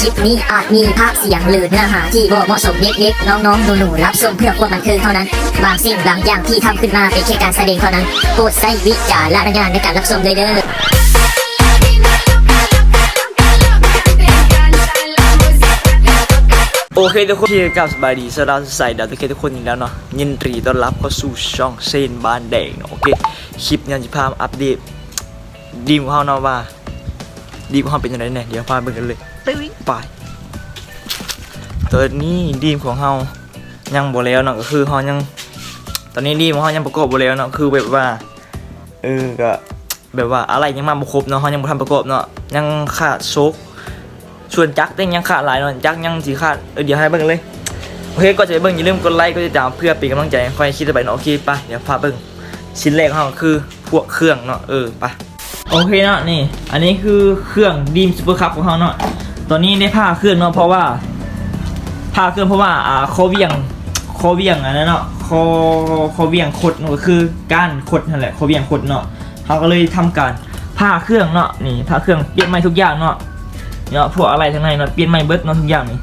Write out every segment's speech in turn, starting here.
คลิปนี้อาจมีภาพเสียงหรือเนื้อหาที่บ่เหมาะสมเด็กๆน้องๆหนูๆรับชมเพื่อความบันเทิงเท่านั้น บางสิ่งบางอย่างที่ทำขึ้นมาเป็นแค่การแสดงเท่านั้นโปรดใช้วิจารณญาณในการรับชมเลยเด้อโอเคทุกคนที่กับสบายดีสดาสดใสดาวทุกเคทุกคนอีกแล้วเนาะยินดีต้อนรับเข้าสู่ช่องเซนบ้านแดงเนาะโอเคคลิปนี้จะพามาอัปเดตดีมของเขาเนาะว่าดีมของเขาเป็นยังไงเนี่ยเดี๋ยวพาไปกันเลย ไปตอนนี้ดีมของเขายังบ่แล้วเนาะก็คือเขายัง ตอนนี้ดีมของเขายังประกอบบ่แล้วเนาะคือแบบว่าเออก็แบบว่าอะไรยังมาบ่ครบเนาะเขายังบ่ทันประกอบเนาะยังขาดโซกส่วนจักรเต้ยังขาดหลายเนาะจักรยังสีขาดเออเดี๋ยวให้เบิ่งเลยโอเคก็จะเบิ่งอย่าลืมกดไลค์กดติดตามเพื่อเป็นกำลังใจใค่อยคิดต่อไปเนาะโอเคไปเดี๋ยวพาเบิ่งชิ้นแรกของเราคือพวกเครื่องเนาะเออไปโอเคเนาะนี่ อันนี้คือเครื่องดีมซูเปอร์คัพของเราเนาะ ตอนนี้ได้ผ้าเครื่องเนาะเพราะว่าผ้าเครื่องเพราะว่าอ่าโคเวียงโคเวียงอันนั้นเนาะโคโคเวียงขดเนาะก็คือก้านขดนั่นแหละโคเวียงขดเนาะเขาก็เลยทำการผ้าเครื่องเนาะนี่ผ้าเครื่องเปลี่ยนใหม่ทุกอย่างเนาะเนาะพวกอะไรทั้งในเนาะเปลี่ยนใหม่เบิดเนาะทุกอย่างนี่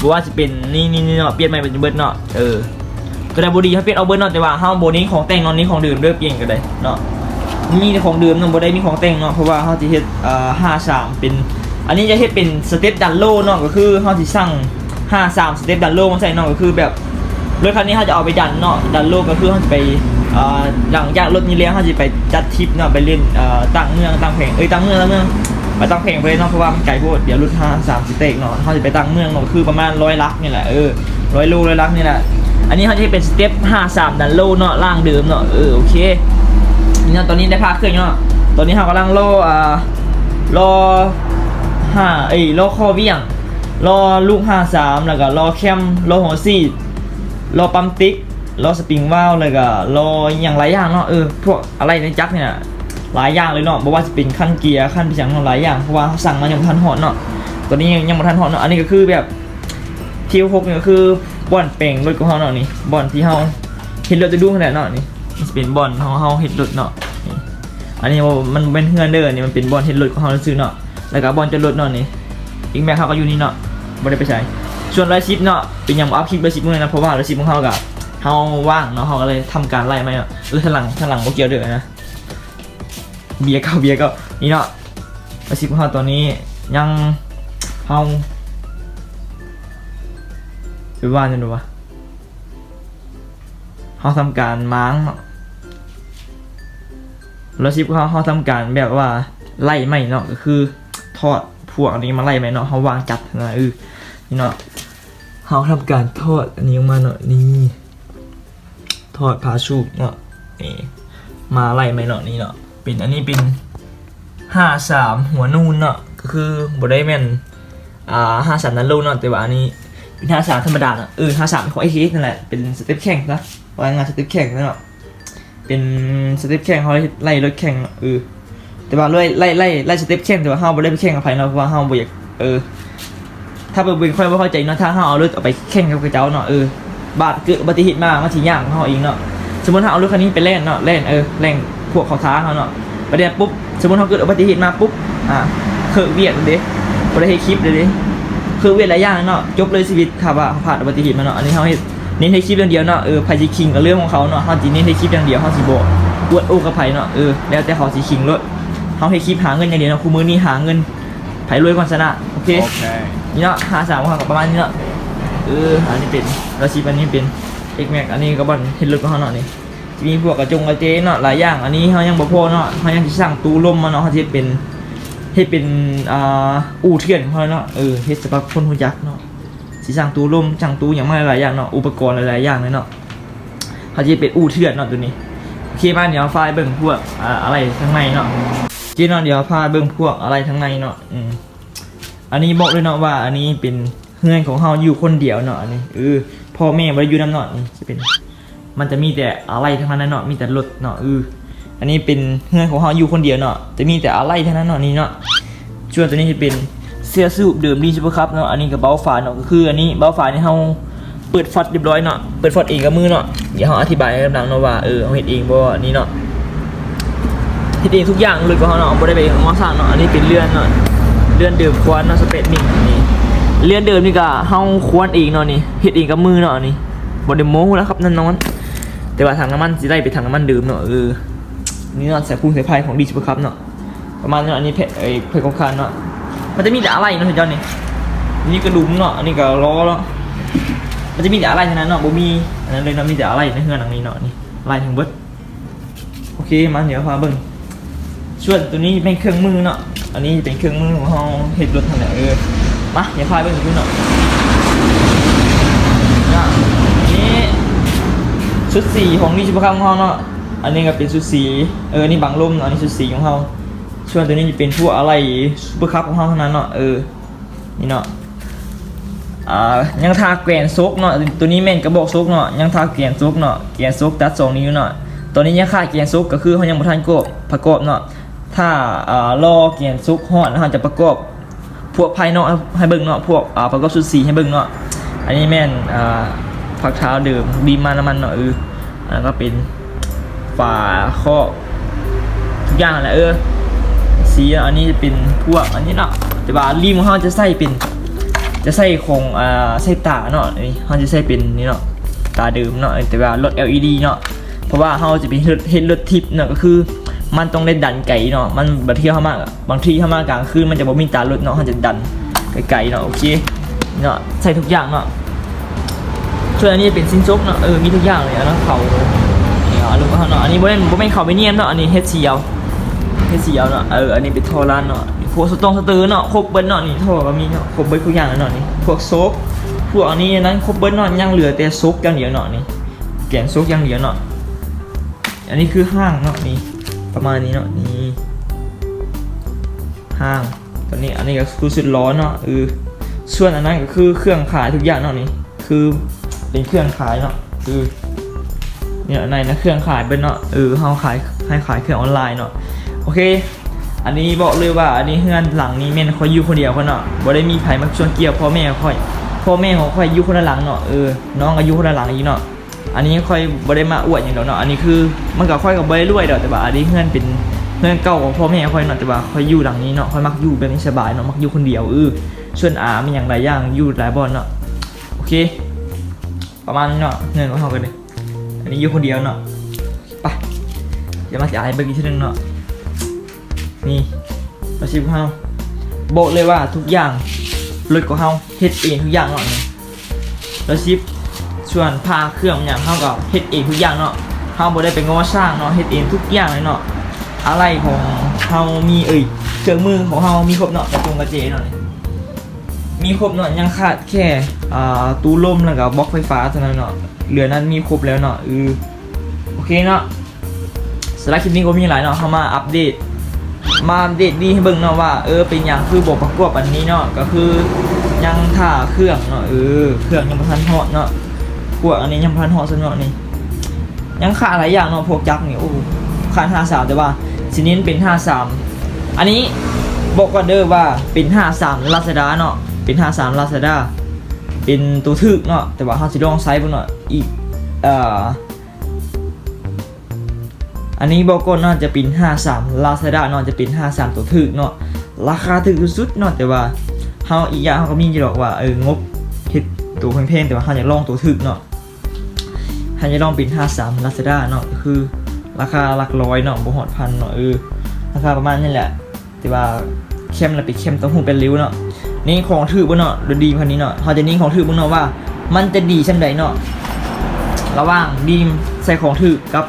บว่าจะเป็นนี่นี่เนาะเปลี่ยนใหม่เป็นเบิดเนาะเออก็ได้บดีเขาเปลี่ยนเอาเบิดเนาะแต่ว่าเฮาโบนี้ของแต่งเนาะนี้ของดื่มเด้อเปลี่ยนก็ได้เนาะมีแต่ของดื่มเนาะบ่ได้มีของแต่งเนาะเพราะว่าเฮาสิเฮ็ดอ่อ53เป็น อันนี้จะเฮ็ดเป็นสเต็ปดันโลเนาะก็คือเฮาสิสั่ง53สเต็ปดันโลมาใส่เนาะก็คือแบบรถคันนี้เขาจะเอาไปดันเนาะดันโลก็คือเขาจะไปเอ่อหลังจากรถนี้แล้วเขาจะไปจัดทริปเนาะไปเล่นเอ่อต่างเมืองต่างแผงเอ้ยต่างเมืองต่างเมืองไปตั้งเพลงไปเลยเนาะเพราะว่ามันไกลโพดเดี๋ยวรุ่นห้าสามสเต็กเนาะเขาจะไปตั้งเมืองเนาะคือประมาณร้อยลักนี่แหละเออร้อยโลร้อยลักนี่แหละอันนี้เขาจะเป็นสเต็ปห้าสามดันโลเนาะล่างเดิมเนาะเออโอเคนี่เนาะตอนนี้ได้พาเครื่องเนาะตอนนี้เขากำลังโลอ่ารอ ห้าเอ้ยรอข้อเวี่ยงรอลูกห้าสามแล้วก็รอแคมรอหัวซีดรอปั๊มติ๊กรอสปริงวาวแล้วก็รออย่างหลายอย่างเนาะเออพวกอะไรในจักเนี่ยหลายอย่างเลยเนาะบอกว่าจะเป็นขั้นเกียร์ขั้นพิจังหลายอย่างเพราะว่าสั่งมายังทันหอดเนาะตัวนี้ยังยังบ่ทันหอดเนาะอันนี้ก็คือแบบทีหกเนี่ยก็คือบอนเป่งรถของเฮาเนาะนี่บอนที่เฮาเห็นรถจะดูขนาดเนาะนี่มันเป็นบอนของเฮาเห็นรถเนาะอันนี้มันเป็นเฮือนเด้อนี่มันเป็นบอนเห็นรถของเฮาซื้อเนาะ แล้วก็บอนจอดรถเนาะนี่อีกแม่เขาก็อยู่นี่เนาะบ่ได้ไปใช้ส่วนไรายชิปเนาะเป็นหยังบ่อัพคลิปรายชิปมื้อนะเพราะว่าไรายชิปของเฮาก็เฮาว่างเนาะเฮาก็เลยทำการไล่ไมาเนาะเออทลังทลังบ่เกียวเด้อนะเบียร์เก่าเบียร์เก่านี่เนาะอาชีพของเราตอนนี้ยังเฮาไปว่าจังดูวะเฮาทำการม้างเนาะแล้วอาชีพของเราเฮาทำการแบบว่าไล่ไม่เนาะก็คือ ทอดพวกอันนี้มาไล่ไหมเนาะเฮาวางจัดนะเออนี่เนาะเฮาทำการทอดอันนี้ออกมาเนาะนี่ทอดพาชูเนาะนี่มาไล่ไหมเนาะนี่เนาะเป็นอันนี้เป็นห้าสามหัวนูนเนาะก็คือบได้แมนอ่าห้าสามนั้นโลเนาะแต่ว่าอันนี้เป็นห้าสามธรรมดาเนาะเออห้าสามของไอเคนั่นแหละเป็นสเต็ปแข่งนะวางานสเต็ปแข่งนั่นเนาะเป็นสเต็ปแข่งเขาไล่รถแข่งเออ แต่ว่าไล่ไล่ไล่ไล่สเต็ปแข่งแต่ว่าเฮาบ่ได้ไปแข่งกับใครเนาะเพราะว่าเฮาบ่อยากเออ ถ้าเบิ่งค่อยบ่เข้าใจเนาะถ้าเฮาเอารถออกไปแข่งกับเจ้าเนาะเออบาดเกิดอุบัติเหตุมามันสิยากของเฮาเองเนาะสมมุติถ้าเอารถคันนี้ไปเล่นเนาะเล่นเออเล่นพวกเขาท้าเขาเนาะประเดี๋ยวปุ๊บสมมติเขาเกิดอุบัติเหตุมาปุ๊บอ่าเคยเวียดเลยเด้ประเฮ็ดคลิปเด้คือเวียดหลายอย่างเนาะจบเลยชีวิตถ้าว่าผ่านอุบัติเหตุมาเนาะอันนี้เขาเฮ็ดเน้นให้คลิปอย่างเดียวเนาะเออไผสิคิงกับเรื่องของเขาเนาะเขาสิเน้นให้คลิปอย่างเดียวเขาสิบ่อวดโอ้กับไผเนาะเออแล้วแต่เขาสิคิงรถ เขาให้คลิปหาเงินอย่างเดียวเนาะคู่มือนี้หาเงินไผรวยก่อนชนะ โอเค Okay. นี่เนาะหาสามของเขาก็ประมาณนี้เนาะเอออันนี้เป็นราชีพอันนี้เป็นเอ็กแม็กอันนี้ก็บอลเห็นรถของเขาเนาะนี่มีพวกกระจงกระเจเนาะหลายอย่างอันนี้เขายังบ่พอเนาะเขายังสิสร้างตู้ลมมาเนาะเขาจะเป็นให้เป็นอ่าอู่เถื่อนของเขาเนาะเออเฮ็ดสำหรับคนหูจักเนาะสิสร้างตู้ลมสร้างตู้อย่างมากหลายอย่างเนาะอุปกรณ์หลายๆอย่างเลยเนาะเขาจะเป็นอู่เถื่อนเนาะตัวนี้โอเคบ้านเดี๋ยวไฟล์เบิ่งพวกอ่าอะไรข้างในเนาะ เจีเนาะเดี๋ยวพาเบิ่งพวกอะไรข้งในเนาะอืมอันนี้บอกเลยเนาะว่า อันนี้เป็นเฮือนของเฮาอยู่คนเดียวเนาะอันนี้เออพ่อแม่บ่ได้อยู่นำเนาะนี่จะเป็น มันจะมีแต่อะไรทั้งนั้นเนาะมีแต่รถเนาะเอออันนี้เป็นเงื่อนของเขาอยู่คนเดียวเนาะจะมีแต่อะไรทั้งนั้นเนาะนี่เนาะส่วนตัวนี้จะเป็นเสื้อสูบเดิมดีซูเปอร์คัพเนาะอันนี้กับเบ้าฝาเนาะก็คืออันนี้เบ้าฝานี่เขาเปิดฟอดเรียบร้อยเนาะเปิดฟอดเองกับมือเนาะเดี๋ยวเขาอธิบายให้กำลังเนาะว่าเออเขาเห็นเองบ่ว่านี่เนาะ เห็นเองทุกอย่างเลยก็เขาเนาะบ่ได้ไปงอสางเนาะอันนี้เป็นเรือนเนาะเลื่อนเดิมควรเนาะสเปซนี่นี่เลื่อนเดิมนี่ก็เฮาควรเองเนาะนี่เฮ็ดเองกับมือเนาะนี่บ่ได้โม้แล้วครับนั่นนอนแต่ว่าถังน้ำมันสิได้ไปถังน้ำมันเดิมเนาะเออนี่เนาะใส่พุ่งใส่พายของดีสุดครับเนาะประมาณเนาะอันนี้เพจไอ้เพจของคานเนาะมันจะมีแต่อะไรเนาะเจ้านี่นี่กระดุมเนาะอันนี้ก็ล้อเนาะมันจะมีแต่อะไรเท่านั้นเนาะบ่มีอันนั้นเลยเนาะมีแต่อะไรในเฮือนหลังนี้เนาะนี่อะไรทั้งเบิดโอเคมาเดี๋ยวพาเบิ่ง ส่วนตัวนี้เป็นเครื่องมือเนาะ อันนี้เป็นเครื่องมือของเราเห็ดรถทางไหนเออมาเดี๋ยวพาไปดูหน่อยนะนนี้ชุดสีของดีชุบะคับของเราเนาะ อันนี้ก็เป็นชุดสี เออ นี่บังลมเนาะอันนี้ชุดสีของเราส่วนตัวนี้จะเป็นพวกอะไรซุปเปอร์คัพของเราเท่านั้นเนาะ เออ นี่เนาะอ่ายังทาแกนซกเนาะตัวนี้แม่นกระบอกซกเนาะยังทาแกนซกเนาะแกนซกตัดสองนิ้วเนาะตัวนี้ยังขาดแกนซกก็คือเขายังบ่ทันกบประกอบเนาะ ถ้าอ่ารอแกวนซุกฮอดแล้วเราจะประกอบพวกภายนอกให้เบิ่งเนาะพวกอ่าประกอบชุดสีให้เบิ่งเนาะอันนี้แม่นอ่าผักเท้าเดิมบีมาน้ำมันเนาะเอออันนั้นก็เป็นฝาครอทุกอย่างแหละเออสีอันนี้จะเป็นพวกอันนี้เนาะแต่ว่าริมของเขาจะใส่เป็น จะใส่ของอ่าใส่ตาเนาะนนี้เขาจะใส่เป็นนี่เนาะตาเดิมเนาะแต่ว่ารถ LED เนาะเพราะว่าเขาจะเป็นเห็นรถทิปเนาะก็คือ มันต้องได้ดันไกลเนาะมันบางทีเข้ามากบางทีเข้ามากลางคืนมันจะบ่มีตารถเนาะเขาจะดันไกลๆเนาะโอเคเนาะใส่ทุกอย่างเนาะส่วนอันนี้เป็นซินซกเนาะเออมีทุกอย่างเลยอะเนาะเขาเนี่ยเอาลงมาเนาะอันนี้บ่แม่นบ่แม่นเขาไปเนียมเนาะอันนี้เฮดเสียวให้สีเอาเนาะเอออันนี้เป็นทอร้านเนาะพวกสตองสเตอร์เนาะครบเบิ้ลเนาะนี่ท่อก็มีเนาะครบเบิ้ลทุกอย่างแล้วเนาะนี่พวกโซกพวกอันนี้นั้นครบเบิ้ลเนาะยังเหลือแต่โซกอย่างเดียวเนาะนี่แกนโซกอย่างเดียวเนาะอันนี้คือห้างเนาะนี่ ประมาณนี้เนาะนี่ห้างตอนนี้อันนี้ก็คือสุดล้อนเนาะเออส่วนอันนั้นก็คือเครื่องขายทุกอย่างเนาะนี่คือเป็นเครื่องขายเนาะคือเนี่ยในนะเครื่องขายเป็นเนาะเออเขาขายให้ขายเครื่องออนไลน์เนาะโอเค อันนี้บอกเลยว่าอันนี้เฮือนหลังนี้แม่นคอยอยู่คนเดียวคนเนาะบ่ได้มีไผมาชวนเกี่ยวพ่อแม่ค่อยพ่อแม่ของค่อยอยู่คนละหลังเนาะเออน้องอายุคนละหลังอีกเนาะ อันนี้ค่อยบ่ได้มาอวดอย่างเดียวเนาะอันนี้คือมันก็ค่อยกับบ่ได้รวยดอกแต่ว่าอันนี้เฮือนเป็นเฮือนเก่าของพ่อแม่ค่อยเนาะแต่ว่าค่อยอยู่หลังนี้เนาะค่อยมักอยู่แบบนี้สบายเนาะมักอยู่คนเดียวเออส่วนอามีอย่างหลายอย่างอยู่หลายบ่อนเนาะโอเค ประมาณเนาะเงินของเรากันเลยอันนี้อยู่คนเดียวเนาะไปเดี๋ยวมาจะอายเบิกอีกทีหนึงเนาะนี่มาชิมของเฮาบอกเลยว่าทุกอย่างรถของเฮาเฮ็ดเองทุกอย่างเนาะนี่แล้วชิป ส่วนพาเครื่องอย่างเฮาก็เฮ็ดเองทุกอย่างเนาะเฮาบ่ได้ไปง้อสร้างเนาะเฮ็ดเองทุกอย่างเลยเนาะอะไรของเฮามีเอ่ยเครื่องมือของเฮามีครบเนาะกระจงกระเจเนาะมีครบเนาะยังขาดแค่อ่าตู้ลมแล้วก็บล็อกไฟฟ้าเท่านั้นเนาะเหลือนั้นมีครบแล้วเนาะเออโอเคเนาะสำหรับคลิปนี้ก็มีหลายเนาะเข้ามาอัปเดต มาอัปเดตดีให้เบิ่งเนาะว่าเออเป็นอย่างคือบอกประกอบอันนี้เนาะก็คือยังถ่าเครื่องเนาะเออเครื่องยังบ่ทันเหาะเนาะ พวกอันนี้ยังบ่ทันหาะซะเนาะนี่ยังขาดหลายอย่างเนาะพวกจักนี่โอ้ขาด53แต่ว่าสินี้เป็น53อันนี้บอกก่อนเด้อว่าเป็น53 Lazada เนาะเป็น53 Lazada เป็นตัวทึกเนาะแต่ว่าเฮาสิลองไซส์เบิ่งเนาะอีกเอ่ออันนี้บอกก่อนเนาะจะเป็น53 Lazada เนาะจะเป็น53ตัวทึกเนาะราคาถูกที่สุดเนาะแต่ว่าเฮาอีกอย่างเฮาก็มีอยู่ดอกว่าเอองบเฮ็ดตัวแพงๆแต่ว่าเฮาอยากลองตัวทึกเนาะ ฮันจะลองเป็น53 Lazada เนาะคือราคาหลักร้อยเนาะบ่ฮอดพันเนาะเออราคาประมาณนี้แหละ แต่ว่าเข้มล้วไปเข้มต้องหูเป็นริ้วเนาะนี่ของถือบ่เนาะดูดีพันนี้เนาะเขาจะนิ่งของถือบ่เนาะว่า มันจะดีช่นใดเนาะระหว่างดีมใส่ของถือกับ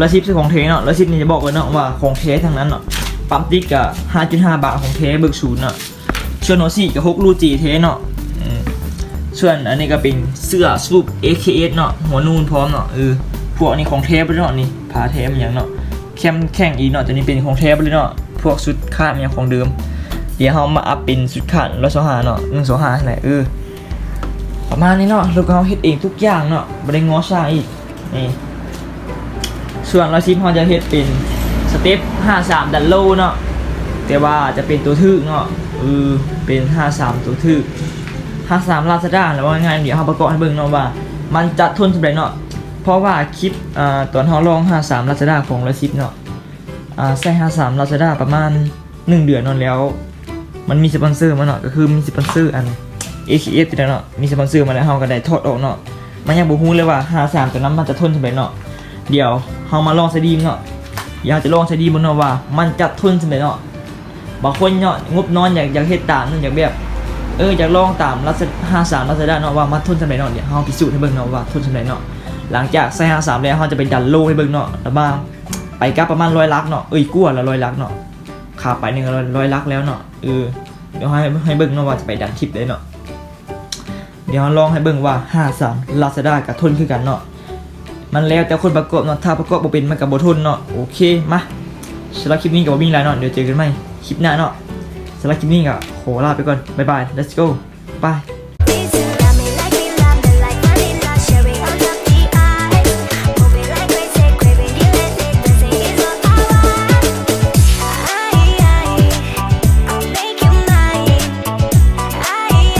ละชิปใส่ของเทเนาะละชิปนี่จะบอกเลยเนาะว่าของเททั้งนั้นเนาะปั๊มติ๊กกับ5.5 บาทของเทเบิกศูนย์เนาะส่วนหัวสี่กับ6รูจีเทเนาะ ส่วนอันนี้ก็เป็นเสื้อสูบ AKS เนาะหัวนูนพร้อมเนาะเออพวกนี้ของเทปเลยเนาะนี่ผ้าเทปอย่างเนาะแคมแข่งอีเนาะตัวนี้เป็นของเทปเลยเนาะพวกชุดคาดอย่างของเดิม เดี๋ยวเขามาอัพเป็นชุดคาดแล้วโซหาเนาะหนึ่งโซหาอะไรเออประมาณนี้เนาะลูกเขาเฮ็ดเองทุกอย่างเนาะไม่ได้ง้อสร้างอีกนี่ส่วนเราชิปเขาจะเฮ็ดเป็นสเต็ป53ดันโลเนาะแต่ว่าจะเป็นตัวทึกเนาะเออเป็น53ตัวทึก ภาษามลาซาด้าแล้วว่าง่ายๆเดี๋ยวเราประกอบให้เบิ่งเนาะว่า มันจะทนสำเร็จเนาะเพราะว่าคลิปอ่าตอนเราลอง53ลาซาด้าของละชิปเนาะอ่าใส่53ลาซาด้าประมาณ1เดือนนอนแล้ว มันมีสปอนเซอร์มาเนาะก็คือมีสปอนเซอร์อัน AKF ตัวนั้นเนาะมีสปอนเซอร์มาแล้วเฮาก็ได้ทอดออกเนาะมันยังบ่ฮู้เลยว่า53ตัวนั้นมันจะทนจังไดเนาะเดี๋ยวเฮามาลองใส่ดีมเนาะอยากจะลองใส่ดีมเนาะว่า มันจะทนจังไดเนาะบางคนเนาะงบน้อยอยากอยากเฮ็ดตามนั่นอยากแบบ เอออยากลองตามรัศ53รัศดาเนาะว่ามันทนจังไดเนาะเดี๋ยวเฮาพิสูจน์ให้เบิ่งเนาะว่าทุนจังไดเนาะหลังจากใส่53แล้วเฮาจะไปดันโลให้เบิ่งเนาะแล้วมาไปกับประมาณ100ลักเนาะเอ้ยกลัวละ100ลักเนาะขาไปหนึ่งร้อยลักแล้วเนาะเออเดี๋ยวให้ให้เบิ่งเนาะว่าจะไปดันคลิปเลยเนาะเดี๋ยวลองให้เบิ่งว่าห้าสามลาซาด้ากับทุนคือกันเนาะมันแล้วแต่คนประกอบเนาะถ้าประกอบบ่เป็นมันกับบ่ทนเนาะโอเคมาสำหรับคลิปนี้กับบ่มีอะไรเนาะเดี๋ยวเจอกันใหม่คลิปหน้าเนาะ สำหรับคลิปนี้ก็โหลาไปก่อน บ๊ายบาย let's go bye